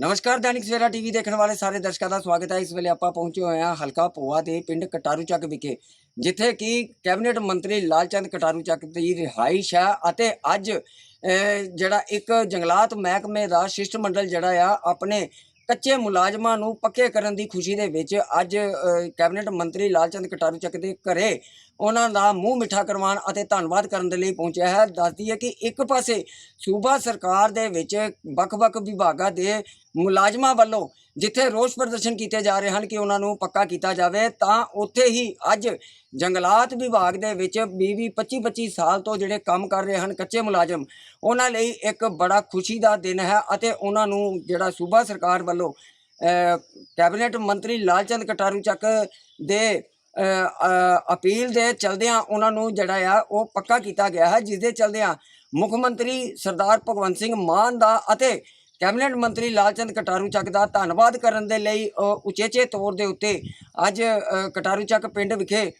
ਨਮਸਕਾਰ, ਦੈਨਿਕ ਸਵੇਰਾ ਟੀਵੀ ਦੇਖਣ ਵਾਲੇ ਸਾਰੇ ਦਰਸ਼ਕਾਂ ਦਾ ਸਵਾਗਤ ਹੈ। ਇਸ ਵੇਲੇ ਆਪਾਂ ਪਹੁੰਚੇ ਹੋਏ ਹਾਂ ਹਲਕਾ ਪੋਆ ਦੇ ਪਿੰਡ ਕਟਾਰੂ ਚੱਕ ਵਿਖੇ, ਜਿੱਥੇ ਕਿ ਕੈਬਨਿਟ ਮੰਤਰੀ ਲਾਲਚੰਦ ਕਟਾਰੂ ਚੱਕ ਦੀ ਰਿਹਾਇਸ਼ ਹੈ ਅਤੇ ਅੱਜ ਜਿਹੜਾ ਇੱਕ ਜੰਗਲਾਤ ਮਹਿਕਮੇ ਦਾ ਸ਼ਿਸ਼ਟਮੰਡਲ ਜਿਹੜਾ ਆ, ਆਪਣੇ ਕੱਚੇ ਮੁਲਾਜ਼ਮਾਂ ਨੂੰ ਪੱਕੇ ਕਰਨ ਦੀ ਖੁਸ਼ੀ ਦੇ ਵਿੱਚ ਅੱਜ ਕੈਬਨਿਟ ਮੰਤਰੀ ਲਾਲਚੰਦ ਕਟਾਰੂ ਚੱਕ ਦੇ ਘਰੇ ਉਹਨਾਂ ਦਾ ਮੂੰਹ ਮਿੱਠਾ ਕਰਵਾਉਣ ਅਤੇ ਧੰਨਵਾਦ ਕਰਨ ਦੇ ਲਈ ਪਹੁੰਚਿਆ ਹੈ। ਦੱਸਦੀ ਹੈ ਕਿ ਇੱਕ ਪਾਸੇ ਸੂਬਾ ਸਰਕਾਰ ਦੇ ਵਿੱਚ ਵੱਖ-ਵੱਖ ਵਿਭਾਗਾਂ ਦੇ ਮੁਲਾਜ਼ਮਾਂ ਵੱਲੋਂ ਜਿੱਥੇ ਰੋਸ ਪ੍ਰਦਰਸ਼ਨ ਕੀਤੇ ਜਾ ਰਹੇ ਹਨ ਕਿ ਉਹਨਾਂ ਨੂੰ ਪੱਕਾ ਕੀਤਾ ਜਾਵੇ, ਤਾਂ ਉੱਥੇ ਹੀ ਅੱਜ ਜੰਗਲਾਤ ਵਿਭਾਗ ਦੇ ਵਿੱਚ 20 25 25 ਸਾਲ ਤੋਂ ਜਿਹੜੇ ਕੰਮ ਕਰ ਰਹੇ ਹਨ, ਕੱਚੇ ਮੁਲਾਜ਼ਮ, ਉਹਨਾਂ ਲਈ ਇੱਕ ਬੜਾ ਖੁਸ਼ੀ ਦਾ ਦਿਨ ਹੈ ਅਤੇ ਉਹਨਾਂ ਨੂੰ ਜਿਹੜਾ ਸੂਬਾ ਸਰਕਾਰ ਵੱਲੋਂ ਕੈਬਨਿਟ ਮੰਤਰੀ ਲਾਲਚੰਦ ਕਟਾਰੂ ਚੱਕ ਦੇ ਅਪੀਲ ਦੇ ਚਲਦਿਆਂ ਉਹਨਾਂ ਨੂੰ ਜਿਹੜਾ ਆ ਉਹ ਪੱਕਾ ਕੀਤਾ ਗਿਆ ਹੈ ਜਿਸ ਦੇ ਚਲਦਿਆਂ ਮੁੱਖ ਮੰਤਰੀ ਸਰਦਾਰ ਭਗਵੰਤ ਸਿੰਘ ਮਾਨ ਦਾ ਅਤੇ ਕੈਬਨਿਟ ਮੰਤਰੀ ਲਾਲਚੰਦ ਕਟਾਰੂ ਚੱਕ ਦਾ ਧੰਨਵਾਦ ਕਰਨ ਦੇ ਲਈ ਅ, ਉਚੇਚੇ ਤੌਰ ਦੇ ਉੱਤੇ ਅੱਜ ਕਟਾਰੂ ਚੱਕ ਪਿੰਡ ਵਿਖੇ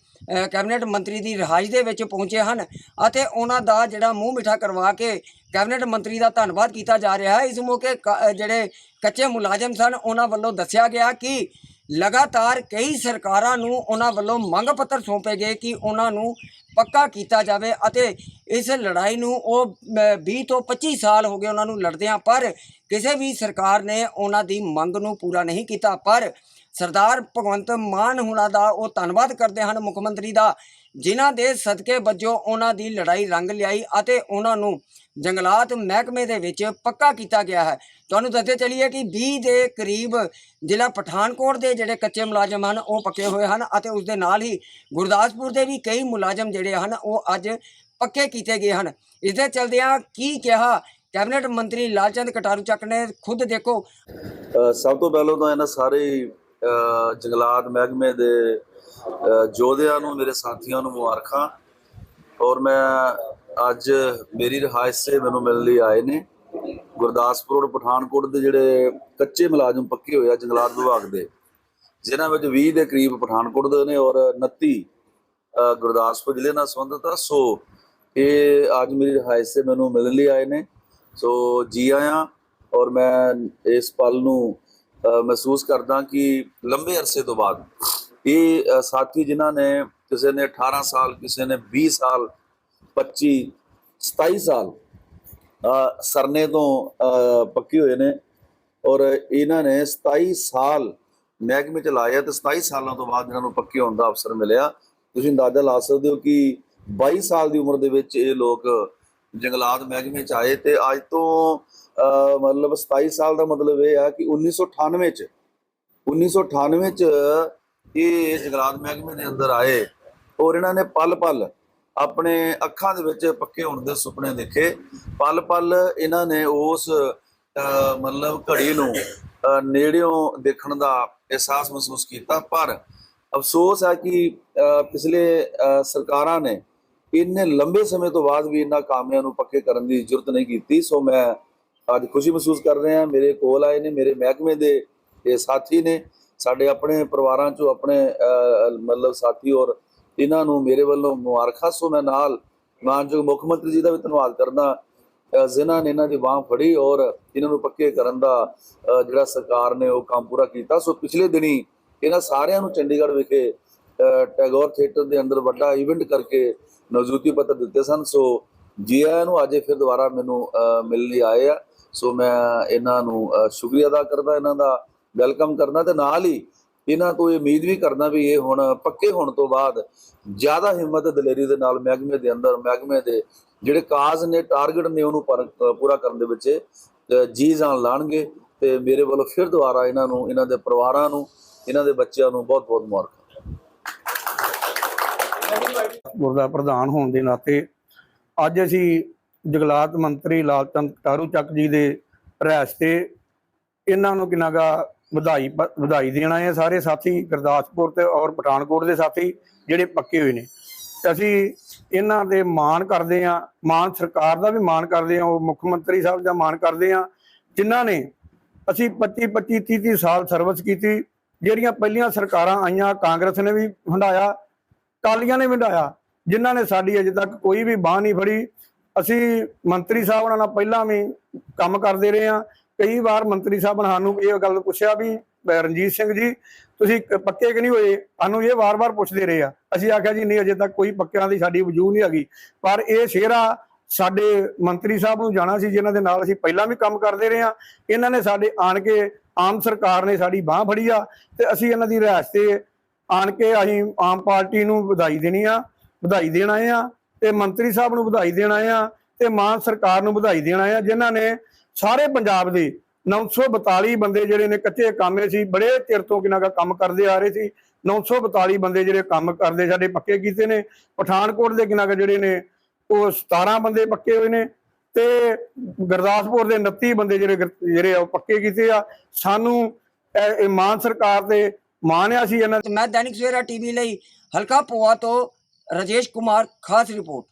ਕੈਬਨਿਟ ਮੰਤਰੀ ਦੀ ਰਿਹਾਇਸ਼ ਦੇ ਵਿੱਚ ਪਹੁੰਚੇ ਹਨ ਅਤੇ ਉਹਨਾਂ ਦਾ ਜਿਹੜਾ ਮੂੰਹ ਮਿੱਠਾ ਕਰਵਾ ਕੇ ਕੈਬਨਿਟ ਮੰਤਰੀ ਦਾ ਧੰਨਵਾਦ ਕੀਤਾ ਜਾ ਰਿਹਾ ਹੈ। ਇਸ ਮੌਕੇ ਕ- ਜਿਹੜੇ ਕੱਚੇ ਮੁਲਾਜ਼ਮ ਸਨ ਉਹਨਾਂ ਵੱਲੋਂ ਦੱਸਿਆ ਗਿਆ ਕਿ ਲਗਾਤਾਰ ਕਈ ਸਰਕਾਰਾਂ ਨੂੰ ਉਹਨਾਂ ਵੱਲੋਂ ਮੰਗ ਪੱਤਰ ਸੌਂਪੇ ਗਏ ਕਿ ਉਹਨਾਂ ਨੂੰ ਪੱਕਾ ਕੀਤਾ ਜਾਵੇ ਅਤੇ ਇਸ ਲੜਾਈ ਨੂੰ ਉਹ ਅ, 20 ਤੋਂ 25 ਸਾਲ ਹੋ ਗਏ ਉਹਨਾਂ ਨੂੰ ਲੜਦਿਆਂ ਪਰ ਕਿਸੇ ਵੀ ਸਰਕਾਰ ਨੇ ਉਹਨਾਂ ਦੀ ਮੰਗ ਨੂੰ ਪੂਰਾ ਨਹੀਂ ਕੀਤਾ। ਪਰ ਸਰਦਾਰ ਭਗਵੰਤ ਮਾਨ ਹੁਣਾਂ ਦਾ ਉਹ ਧੰਨਵਾਦ ਕਰਦੇ ਹਨ ਮੁੱਖ ਮੰਤਰੀ ਦਾ ਜਿਨ੍ਹਾਂ ਦੇ ਸਦਕੇ ਵਜੋਂ ਉਹਨਾਂ ਦੀ ਲੜਾਈ ਰੰਗ ਲਿਆਈ ਅਤੇ ਉਹਨਾਂ ਨੂੰ ਜੰਗਲਾਤ ਮਹਿਕਮੇ ਦੇ ਵਿੱਚ ਪੱਕਾ ਕੀਤਾ ਗਿਆ ਹੈ। ਤੁਹਾਨੂੰ ਦੱਸਦੇ ਚਲੀਏ ਕਿ 20 ਦੇ ਕਰੀਬ ਜ਼ਿਲ੍ਹਾ ਪਠਾਨਕੋਟ ਦੇ ਜਿਹੜੇ ਕੱਚੇ ਮੁਲਾਜ਼ਮ ਹਨ ਉਹ ਪੱਕੇ ਹੋਏ ਹਨ ਅਤੇ ਉਸ ਦੇ ਨਾਲ ਹੀ ਗੁਰਦਾਸਪੁਰ ਦੇ ਵੀ ਕਈ ਮੁਲਾਜ਼ਮ ਜਿਹੜੇ ਹਨ ਉਹ ਅੱਜ ਪੱਕੇ ਕੀਤੇ ਗਏ ਹਨ। ਇਸ ਦੇ ਚਲਦਿਆਂ ਕੀ ਕਿਹਾ ਕੈਬਨਿਟ ਮੰਤਰੀ ਲਾਲਚੰਦ ਕਟਾਰੂ ਚੱਕ ਨੇ ਖੁਦ ਦੇਖੋ। ਸਭ ਤੋਂ ਪਹਿਲਾਂ ਤਾਂ ਇਹਨਾਂ ਸਾਰੇ ਜੰਗਲਾਤ ਮਹਿਕਮੇ ਦੇ ਅ, ਯੋਧਿਆਂ ਨੂੰ ਮੇਰੇ ਸਾਥੀਆਂ ਨੂੰ ਮੁਬਾਰਕਾਂ। ਔਰ ਮੈਂ ਅੱਜ ਮੇਰੀ ਰਿਹਾਇਸ਼ ਸੇ ਮੈਨੂੰ ਮਿਲਣ ਲਈ ਆਏ ਨੇ। ਗੁਰਦਾਸਪੁਰ ਔਰ ਪਠਾਨਕੋਟ ਦੇ ਜਿਹੜੇ ਕੱਚੇ ਮੁਲਾਜ਼ਮ ਪੱਕੇ ਹੋਏ ਆ ਜੰਗਲਾਤ ਵਿਭਾਗ ਦੇ, ਜਿਨ੍ਹਾਂ ਵਿੱਚ 20 ਦੇ ਕਰੀਬ ਪਠਾਨਕੋਟ ਦੇ ਨੇ ਔਰ 29 ਗੁਰਦਾਸਪੁਰ ਜ਼ਿਲ੍ਹੇ ਨਾਲ ਸੰਬੰਧਿਤ ਆ। ਸੋ ਇਹ ਅੱਜ ਮੇਰੀ ਰਿਹਾਇਸ਼ ਸੇ ਮੈਨੂੰ ਮਿਲਣ ਲਈ ਆਏ ਨੇ। ਸੋ ਜੀ ਆਇਆਂ ਔਰ ਮੈਂ ਇਸ ਪਲ ਨੂੰ ਮਹਿਸੂਸ ਕਰਦਾ ਕਿ ਲੰਬੇ ਅਰਸੇ ਤੋਂ ਬਾਅਦ ਇਹ ਸਾਥੀ ਜਿਨ੍ਹਾਂ ਨੇ ਕਿਸੇ ਨੇ 18 ਸਾਲ, ਕਿਸੇ ਨੇ 20 ਸਾਲ 25 27 ਸਾਲ ਸਰਨੇ ਤੋਂ ਪੱਕੇ ਹੋਏ ਨੇ। ਔਰ ਇਹਨਾਂ ਨੇ 27 ਸਾਲ ਮਹਿਕਮੇ ਚ ਲਾਇਆ ਤੇ 27 ਸਾਲਾਂ ਤੋਂ ਬਾਅਦ ਇਹਨਾਂ ਨੂੰ ਪੱਕੇ ਹੋਣ ਦਾ ਅਵਸਰ ਮਿਲਿਆ। ਤੁਸੀਂ ਅੰਦਾਜ਼ਾ ਲਾ ਸਕਦੇ ਹੋ ਕਿ 22 ਸਾਲ ਦੀ ਉਮਰ ਦੇ ਵਿੱਚ ਇਹ ਲੋਕ ਜੰਗਲਾਤ ਮਹਿਕਮੇ ਚ ਆਏ ਤੇ ਅੱਜ ਤੋਂ ਮਤਲਬ 27 ਸਾਲ ਦਾ ਮਤਲਬ ਇਹ ਆ ਕਿ 1998 ਚ 1998 ਚ ਇਹ ਜੰਗਲਾਤ ਮਹਿਕਮੇ ਦੇ ਅੰਦਰ ਆਏ। ਔਰ ਇਹਨਾਂ ਨੇ ਪਲ ਪਲ ਆਪਣੇ ਅੱਖਾਂ ਦੇ ਵਿੱਚ ਪੱਕੇ ਹੋਣ ਦੇ ਸੁਪਨੇ ਦੇਖੇ। ਪਲ ਪਲ ਇਹਨਾਂ ਨੇ ਉਸ ਮਤਲਬ ਘੜੀ ਨੂੰ ਨੇੜਿਓਂ ਦੇਖਣ ਦਾ ਅਹਿਸਾਸ ਮਹਿਸੂਸ ਕੀਤਾ। ਪਰ ਅਫਸੋਸ ਹੈ ਕਿ ਪਿਛਲੇ ਸਰਕਾਰਾਂ ਨੇ ਇੰਨੇ ਲੰਬੇ ਸਮੇਂ ਤੋਂ ਬਾਅਦ ਵੀ ਇਹਨਾਂ ਕਾਮਿਆਂ ਨੂੰ ਪੱਕੇ ਕਰਨ ਦੀ ਜ਼ਰੂਰਤ ਨਹੀਂ ਕੀਤੀ। ਸੋ ਮੈਂ ਅੱਜ ਖੁਸ਼ੀ ਮਹਿਸੂਸ ਕਰ ਰਿਹਾ ਮੇਰੇ ਕੋਲ ਆਏ ਨੇ, ਮੇਰੇ ਮਹਿਕਮੇ ਦੇ ਇਹ ਸਾਥੀ ਨੇ। ਸਾਡੇ ਆਪਣੇ ਪਰਿਵਾਰਾਂ ਚੋਂ ਆਪਣੇ ਮਤਲਬ ਸਾਥੀ ਔਰ ਇਹਨਾਂ ਨੂੰ ਮੇਰੇ ਵੱਲੋਂ ਮੁਬਾਰਕਾਂ। ਸੋ ਮੈਂ ਨਾਲ ਮਾਨਯੋਗ ਮੁੱਖ ਮੰਤਰੀ ਜੀ ਦਾ ਵੀ ਧੰਨਵਾਦ ਕਰਦਾ ਅਹ, ਨੇ ਇਹਨਾਂ ਦੀ ਬਾਹ ਫੜੀ ਔਰ ਇਹਨਾਂ ਨੂੰ ਪੱਕੇ ਕਰਨ ਦਾ ਜਿਹੜਾ ਸਰਕਾਰ ਨੇ ਉਹ ਕੰਮ ਪੂਰਾ ਕੀਤਾ। ਸੋ ਪਿਛਲੇ ਦਿਨੀ ਇਹਨਾਂ ਸਾਰਿਆਂ ਨੂੰ ਚੰਡੀਗੜ੍ਹ ਵਿਖੇ ਟੈਗੋਰ ਥੀਏਟਰ ਦੇ ਅੰਦਰ ਵੱਡਾ ਇਵੈਂਟ ਕਰਕੇ ਨਵਜੋਤੀ ਪੱਤਰ ਦਿੱਤੇ ਸਨ। ਸੋ ਜੀ ਆਇਆਂ ਨੂੰ ਅੱਜ ਫਿਰ ਦੁਬਾਰਾ ਮੈਨੂੰ ਅਹ, ਮਿਲਣ ਲਈ ਆਏ ਆ। ਸੋ ਮੈਂ ਇਹਨਾਂ ਨੂੰ ਸ਼ੁਕਰੀਆ ਅਦਾ ਕਰਦਾ ਇਹਨਾਂ ਦਾ ਵੈਲਕਮ ਕਰਨਾ ਤੇ ਨਾਲ ਹੀ ਇਹਨਾਂ ਤੋਂ ਇਹ ਉਮੀਦ ਵੀ ਕਰਦਾ ਵੀ ਇਹ ਹੁਣ ਪੱਕੇ ਹੋਣ ਤੋਂ ਬਾਅਦ ਜ਼ਿਆਦਾ ਹਿੰਮਤ ਦਲੇਰੀ ਦੇ ਨਾਲ ਮਹਿਕਮੇ ਦੇ ਅੰਦਰ, ਮਹਿਕਮੇ ਦੇ ਜਿਹੜੇ ਕਾਜ਼ ਨੇ, ਟਾਰਗੇਟ ਨੇ ਉਹਨੂੰ ਪੂਰਾ ਕਰਨ ਦੇ ਵਿੱਚ ਜੀ ਜਾਨ ਲਾਣਗੇ ਤੇ ਮੇਰੇ ਵੱਲੋਂ ਫਿਰ ਦੁਬਾਰਾ ਇਹਨਾਂ ਨੂੰ, ਇਹਨਾਂ ਦੇ ਪਰਿਵਾਰਾਂ ਨੂੰ, ਇਹਨਾਂ ਦੇ ਬੱਚਿਆਂ ਨੂੰ ਬਹੁਤ ਬਹੁਤ ਮੁਬਾਰਕ। ਗੁਰਦਾ ਪ੍ਰਧਾਨ ਹੋਣ ਦੇ ਨਾਤੇ ਅੱਜ ਅਸੀਂ ਜਗਲਾਤ ਮੰਤਰੀ ਲਾਲਚੰਦ ਕਟਾਰੂ ਚੱਕ ਜੀ ਦੇ ਰਹਿਸ਼ ਤੇ ਇਹਨਾਂ ਨੂੰ ਕਿਨਾਗਾ ਵਧਾਈ ਵਧਾਈ ਦੇਣਾ ਹੈ ਸਾਰੇ ਸਾਥੀ, ਗੁਰਦਾਸਪੁਰ ਤੇ ਔਰ ਪਠਾਨਕੋਟ ਦੇ ਸਾਥੀ, ਜਿਹੜੇ ਪੱਕੇ ਹੋਏ ਨੇ। ਅਸੀਂ ਇਹਨਾਂ ਦੇ ਮਾਣ ਕਰਦੇ ਆ ਮਾਣ ਸਰਕਾਰ ਦਾ ਵੀ ਮਾਣ ਕਰਦੇ ਆ ਉਹ ਮੁੱਖ ਮੰਤਰੀ ਸਾਹਿਬ ਦਾ ਮਾਣ ਕਰਦੇ ਆ ਜਿਨ੍ਹਾਂ ਨੇ ਅਸੀਂ 25 25 30 30 ਸਾਲ ਸਰਵਿਸ ਕੀਤੀ, ਜਿਹੜੀਆਂ ਪਹਿਲੀਆਂ ਸਰਕਾਰਾਂ ਆਈਆਂ, ਕਾਂਗਰਸ ਨੇ ਵੀ ਹੰਡਾਇਆ ਕਾਲੀਆਂ ਨੇ ਵੀ ਵੰਡਾਇਆ, ਜਿਨ੍ਹਾਂ ਨੇ ਸਾਡੀ ਅਜੇ ਤੱਕ ਕੋਈ ਵੀ ਬਾਹ ਨਹੀਂ ਫੜੀ। ਅਸੀਂ ਮੰਤਰੀ ਸਾਹਿਬ ਉਹਨਾਂ ਨਾਲ ਪਹਿਲਾਂ ਵੀ ਕੰਮ ਕਰਦੇ ਰਹੇ ਹਾਂ ਕਈ ਵਾਰ ਮੰਤਰੀ ਸਾਹਿਬ ਨੇ ਸਾਨੂੰ ਇਹ ਗੱਲ ਪੁੱਛਿਆ ਵੀ ਰਣਜੀਤ ਸਿੰਘ ਜੀ, ਤੁਸੀਂ ਪੱਕੇ ਕਿ ਨਹੀਂ ਹੋਏ? ਸਾਨੂੰ ਇਹ ਵਾਰ-ਵਾਰ ਪੁੱਛਦੇ ਰਹੇ ਆ। ਅਸੀਂ ਆਖਿਆ ਜੀ, ਨਹੀਂ, ਅਜੇ ਤੱਕ ਕੋਈ ਪੱਕਿਆਂ ਦੀ ਸਾਡੀ ਵਜੂਦ ਨਹੀਂ ਹੈਗੀ। ਪਰ ਇਹ ਸ਼ੇਰਾ ਸਾਡੇ ਮੰਤਰੀ ਸਾਹਿਬ ਨੂੰ ਜਾਣਾ ਸੀ, ਜਿਨ੍ਹਾਂ ਦੇ ਨਾਲ ਅਸੀਂ ਪਹਿਲਾਂ ਵੀ ਕੰਮ ਕਰਦੇ ਰਹੇ ਹਾਂ। ਇਹਨਾਂ ਨੇ ਸਾਡੇ ਆਣ ਕੇ, ਆਮ ਸਰਕਾਰ ਨੇ ਸਾਡੀ ਬਾਹ ਫੜੀ ਆ ਤੇ ਅਸੀਂ ਇਹਨਾਂ ਦੀ ਰਿਹਾਇਸ਼ ਤੇ ਆਣ ਕੇ ਅਸੀਂ ਆਮ ਪਾਰਟੀ ਨੂੰ ਵਧਾਈ ਦੇਣੀ ਆ, ਵਧਾਈ ਦੇਣਾ ਆ ਤੇ ਮੰਤਰੀ ਸਾਹਿਬ ਨੂੰ ਵਧਾਈ ਦੇਣਾ ਆ ਤੇ ਮਾਨ ਸਰਕਾਰ ਨੂੰ ਵਧਾਈ ਦੇਣਾ ਆ, ਜਿਨ੍ਹਾਂ ਨੇ ਸਾਰੇ ਪੰਜਾਬ ਦੇ 942 ਬੰਦੇ ਜਿਹੜੇ ਨੇ ਕੱਚੇ ਕਾਮੇ ਸੀ, ਬੜੇ ਚਿਰ ਤੋਂ ਕਿਨਾਂ ਦਾ ਕੰਮ ਕਰਦੇ ਆ ਰਹੇ ਸੀ। 942 ਬੰਦੇ ਜਿਹੜੇ ਕੰਮ ਕਰਦੇ ਸਾਡੇ ਪੱਕੇ ਕੀਤੇ ਨੇ। ਪਠਾਨਕੋਟ ਦੇ ਕਿਨਾਂ ਜਿਹੜੇ ਨੇ, ਉਹ 17 ਬੰਦੇ ਪੱਕੇ ਹੋਏ ਨੇ ਤੇ ਗੁਰਦਾਸਪੁਰ ਦੇ 29 ਬੰਦੇ ਜਿਹੜੇ ਜਿਹੜੇ ਆ ਉਹ ਪੱਕੇ ਕੀਤੇ ਆ। ਸਾਨੂੰ ਇਹ ਮਾਨ ਸਰਕਾਰ ਤੇ ਮਾਣ ਸੀ ਇਹਨਾਂ ਮੈਂ ਦੈਨਿਕ ਸਵੇਰਾ ਟੀਵੀ ਲਈ ਹਲਕਾ ਪੋਆ ਤੋਂ ਰਾਜੇਸ਼ ਕੁਮਾਰ, ਖਾਸ ਰਿਪੋਰਟ।